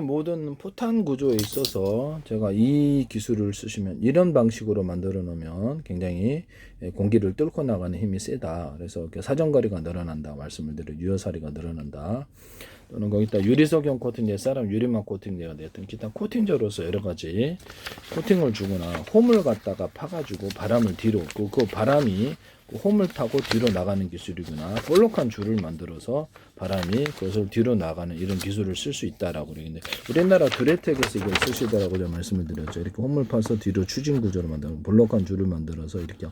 모든 포탄 구조에 있어서 제가 이 기술을 쓰시면 이런 방식으로 만들어 놓으면 굉장히 예, 공기를 뚫고 나가는 힘이 세다. 그래서 사정거리가 늘어난다. 말씀을 드려 유효사리가 늘어난다. 또는 거기다 유리석용 코팅 옛사람 유리막 코팅제가 됐든 기타 코팅제로서 여러 가지 코팅을 주거나 홈을 갖다가 파가지고 바람을 뒤로 그, 그 바람이 그 홈을 타고 뒤로 나가는 기술이구나. 볼록한 줄을 만들어서 바람이 그것을 뒤로 나가는 이런 기술을 쓸 수 있다라고 그러는데 우리나라 두레텍에서 이걸 쓰시더라고 제가 말씀을 드렸죠. 이렇게 홈을 파서 뒤로 추진 구조를 만들고 볼록한 줄을 만들어서 이렇게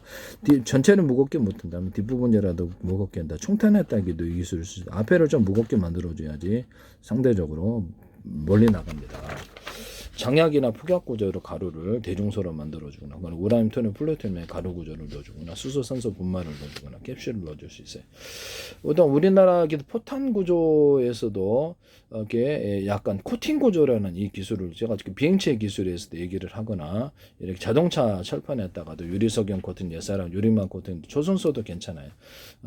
뒤, 전체는 무겁게 못 한다면 뒷부분이라도 무겁게 한다. 총탄에 따기도 이 기술을 쓰 앞에를 좀 무겁게 만들어줘야지 상대적으로 멀리 나갑니다. 장약이나 폭약 구조로 가루를 대중소로 만들어주거나 그건 우라늄 토늄 플루토늄의 가루 구조를 넣어주거나 수소 산소 분말을 넣어주거나 캡슐을 넣어줄 수 있어요. 일단 우리나라 포탄 구조에서도 이렇게 약간 코팅 구조라는 이 기술을 제가 지금 비행체 기술에서도 얘기를 하거나 이렇게 자동차 철판에다가도 유리석용 코팅 옛사람 유리막 코팅 조선소도 괜찮아요.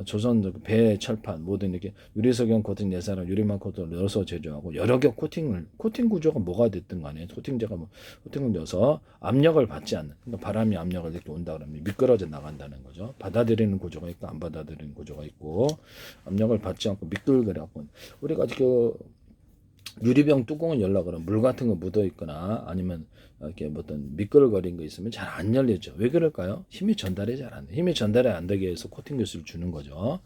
조선 배 철판 모든 이렇게 유리석용 코팅 옛사람 유리막 코팅을 넣어서 제조하고 여러 개 코팅을 코팅 구조가 뭐가 됐든 간에 코팅제가 뭐 코팅을 넣어서 압력을 받지 않는 그러니까 바람이 압력을 이렇게 온다 그러면 미끄러져 나간다는 거죠. 받아들이는 구조가 있고 안 받아들이는 구조가 있고 압력을 받지 않고 미끌거려갖고 우리가 그 유리병 뚜껑을 열라 그러면 물 같은 거 묻어 있거나 아니면 이렇게 뭐 어떤 미끌거린 거 있으면 잘 안 열리죠. 왜 그럴까요? 힘이 전달이 잘 안 돼. 힘이 전달이 안 되게 해서 코팅 기술을 주는 거죠.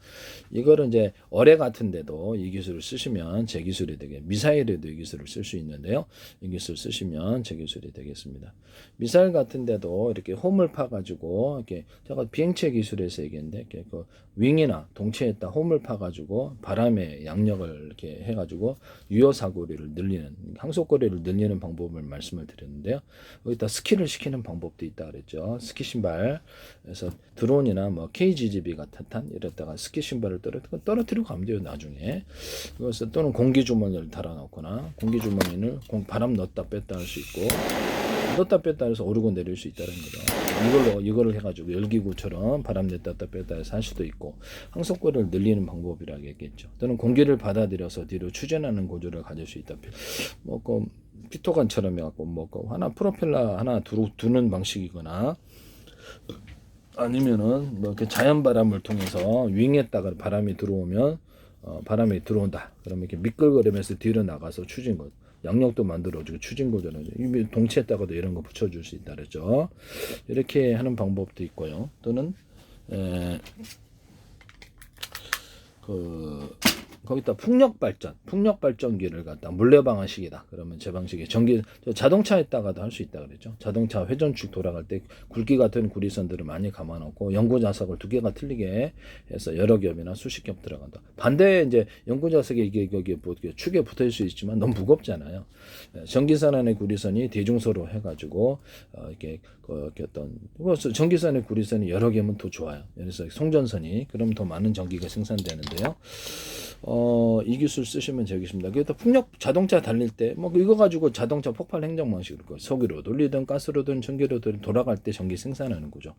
이거를 이제 어뢰 같은데도 이 기술을 쓰시면 제 기술이 되게 미사일에도 이 기술을 쓸 수 있는데요. 이 기술 쓰시면 제 기술이 되겠습니다. 미사일 같은데도 이렇게 홈을 파 가지고 이렇게 제가 비행체 기술에서 얘기했는데 이렇게 그 윙이나 동체에다 홈을 파 가지고 바람의 양력을 이렇게 해가지고 유효 사거리를 늘리는 항속거리를 늘리는 방법을 말씀을 드렸는데요. 여기다 스키를 시키는 방법도 있다 그랬죠. 스키 신발 그래서 드론이나 뭐 KGGB 같은 탄 이랬다가 스키 신발을 떨어뜨리고 떨어뜨리고 가면 돼요 나중에 그래서 또는 공기 주머니를 달아놓거나 공기 주머니를 공 바람 넣었다 뺐다 할 수 있고 넣었다 뺐다 해서 오르고 내릴 수 있다는 거죠. 이걸로 이거를 해가지고 열기구처럼 바람 냈다 뺐다 해서 할 수도 있고 항속거리를 늘리는 방법이라고 했겠죠. 또는 공기를 받아들여서 뒤로 추진하는 구조를 가질 수 있다. 뭐 그 피토관처럼 해갖고 뭐 그 하나 프로펠러 하나 두, 두는 방식이거나 아니면은 뭐 이렇게 자연 바람을 통해서 윙에다가 바람이 들어오면 어, 바람이 들어온다. 그러면 이렇게 미끌거리면서 뒤로 나가서 추진 거. 양력도 만들어주고 추진 구조는 이미 동체에다가도 이런 거 붙여줄 수 있다 그랬죠. 이렇게 하는 방법도 있고요. 또는 에, 그 거기다 풍력 발전, 풍력 발전기를 갖다 물레 방식이다. 그러면 제 방식에 전기 저 자동차에다가도 할 수 있다 그랬죠. 자동차 회전축 돌아갈 때 굵기 같은 구리선들을 많이 감아놓고 연구 자석을 두 개가 틀리게 해서 여러 겹이나 수십 겹 들어간다. 반대에 이제 연구 자석이 이게 여기 뭐 축에 붙어 있을 수 있지만 너무 무겁잖아요. 예, 전기선 안에 구리선이 대중소로 해가지고 어, 이렇게 그 이렇게 어떤 그래서 전기선의 구리선이 여러 개면 더 좋아요. 그래서 송전선이 그럼 더 많은 전기가 생산되는데요. 어, 이 기술 쓰시면 되겠습니다. 그래서 풍력 자동차 달릴 때, 뭐, 이거 가지고 자동차 폭발 행정 방식으로, 그 석유로 돌리든 가스로든 전기로든 돌아갈 때 전기 생산하는 거죠.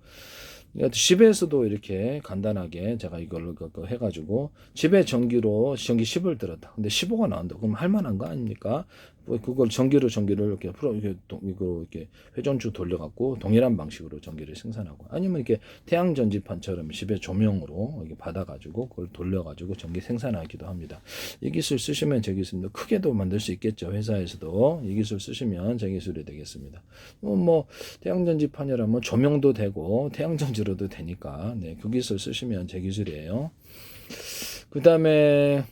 그러니까 집에서도 이렇게 간단하게 제가 이걸 그- 그 해가지고 집에 전기로 전기 10을 들었다. 근데 15가 나온다. 그럼 할 만한 거 아닙니까? 뭐 그걸 전기로 전기를 이렇게 풀어 이렇게 동- 이거 이렇게 회전축 돌려갖고 동일한 방식으로 전기를 생산하고 아니면 이렇게 태양 전지판처럼 집에 조명으로 이렇게 받아가지고 그걸 돌려가지고 전기 생산하기도 합니다. 이 기술 쓰시면 제 기술도 크게도 만들 수 있겠죠. 회사에서도 이 기술 쓰시면 제 기술이 되겠습니다. 뭐, 뭐 태양 전지판이라면 조명도 되고 태양 전지로도 되니까 네, 그 기술 쓰시면 제 기술이에요. 그 다음에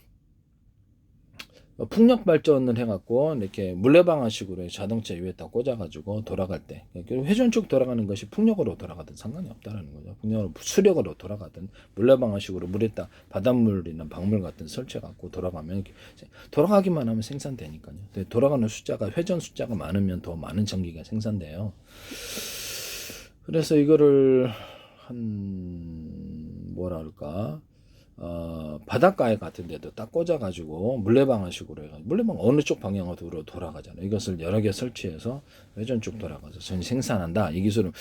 풍력 발전을 해갖고 이렇게 물레방아식으로 자동차 위에다 꽂아가지고 돌아갈 때 그리고 회전축 돌아가는 것이 풍력으로 돌아가든 상관이 없다라는 거죠. 풍력으로 수력으로 돌아가든 물레방아식으로 물에다 바닷물이나 박물 같은 설치해갖고 돌아가면 돌아가기만 하면 생산되니까요. 돌아가는 숫자가 회전 숫자가 많으면 더 많은 전기가 생산돼요. 그래서 이거를 한 그럴까 어, 바닷가에 같은 데도 딱 꽂아가지고 물레방아식으로 해가 물레방 어느 쪽 방향으로 돌아가잖아요. 이것을 여러 개 설치해서 회전축 돌아가서 전 생산한다. 이 기술은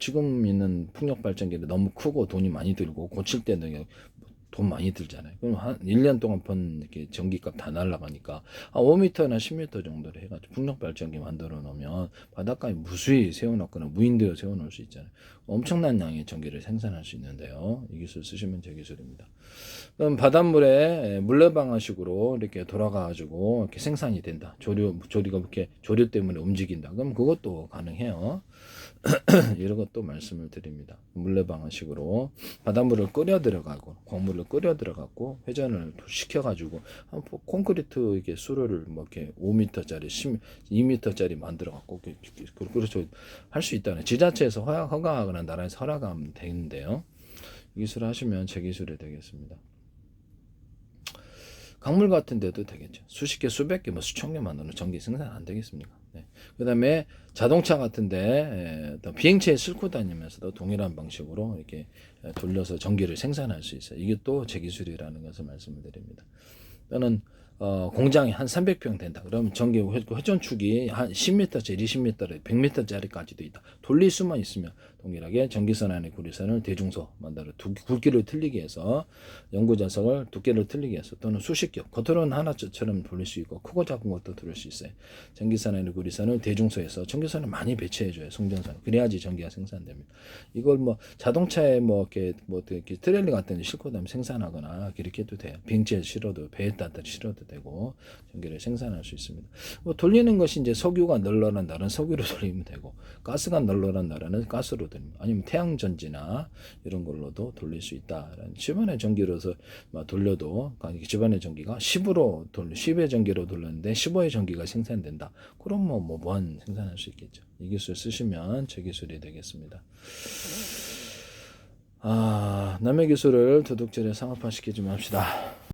지금 있는 풍력 발전기는 너무 크고 돈이 많이 들고 고칠 때는 돈 많이 들잖아요. 그럼 한 1년 동안 번 이렇게 전기값 다 날라가니까 한 5m나 10m 정도를 해가지고 풍력 발전기 만들어 놓으면 바닷가에 무수히 세워놓거나 무인도에 세워놓을 수 있잖아요. 엄청난 양의 전기를 생산할 수 있는데요. 이 기술 쓰시면 제 기술입니다. 그럼 바닷물에 물레방아식으로 이렇게 돌아가가지고 이렇게 생산이 된다. 조류 조리가 이렇게 조류 때문에 움직인다. 그럼 그것도 가능해요. 이런 것도 말씀을 드립니다. 물레방아식으로 바닷물을 끓여 들어가고 광물을 끓여 들어가고 회전을 시켜 가지고 한 포- 콘크리트 이게 수로를 뭐 이렇게 5m짜리, 10, 2m짜리 만들어 갖고 그렇죠 할 수 있다는 지자체에서 허가하거나 나라에서 허락하면 되는데요. 이 기술 하시면 제 기술이 되겠습니다. 강물 같은 데도 되겠죠. 수십 개, 수백 개, 뭐 수천 개 만으로 전기 생산 안 되겠습니까? 네. 그 다음에 자동차 같은데 에, 또 비행체에 싣고 다니면서도 동일한 방식으로 이렇게 에, 돌려서 전기를 생산할 수 있어요. 이게 또 제 기술이라는 것을 말씀을 드립니다. 또는 어, 공장이 한 300평 된다. 그러면 전기 회- 회전축이 한 10m짜리, 20m, 100m짜리까지도 있다. 돌릴 수만 있으면 동일하게 전기선 안에 구리선을 대중소 만들어 두, 굵기를 틀리게 해서 연구자석을 두께를 틀리게 해서 또는 수십 겹 겉으로는 하나처럼 돌릴 수 있고 크고 작은 것도 돌릴 수 있어요. 전기선 안에 구리선을 대중소에서 전기선을 많이 배치해 줘요. 송전선 그래야지 전기가 생산됩니다. 이걸 뭐 자동차에 뭐 이렇게 뭐 이렇게 트레일러 같은 데 싣고 다니면 생산하거나 이렇게 해도 돼요. 비행체에 실어도 배에다 실어도 되고 전기를 생산할 수 있습니다. 뭐 돌리는 것이 이제 석유가 널널한 날은 석유로 돌리면 되고 가스가 널널한 날은 가스로 돌리면 아니면 태양 전지나 이런 걸로도 돌릴 수 있다라는 집안의 전기로서 막 돌려도 집안의 전기가 10으로 돌 10의 전기로 돌렸는데 15의 전기가 생산된다. 그럼 뭐, 뭐 무한 생산할 수 있겠죠. 이 기술 쓰시면 제 기술이 되겠습니다. 아, 남의 기술을 도둑질에 상업화시키지 맙시다.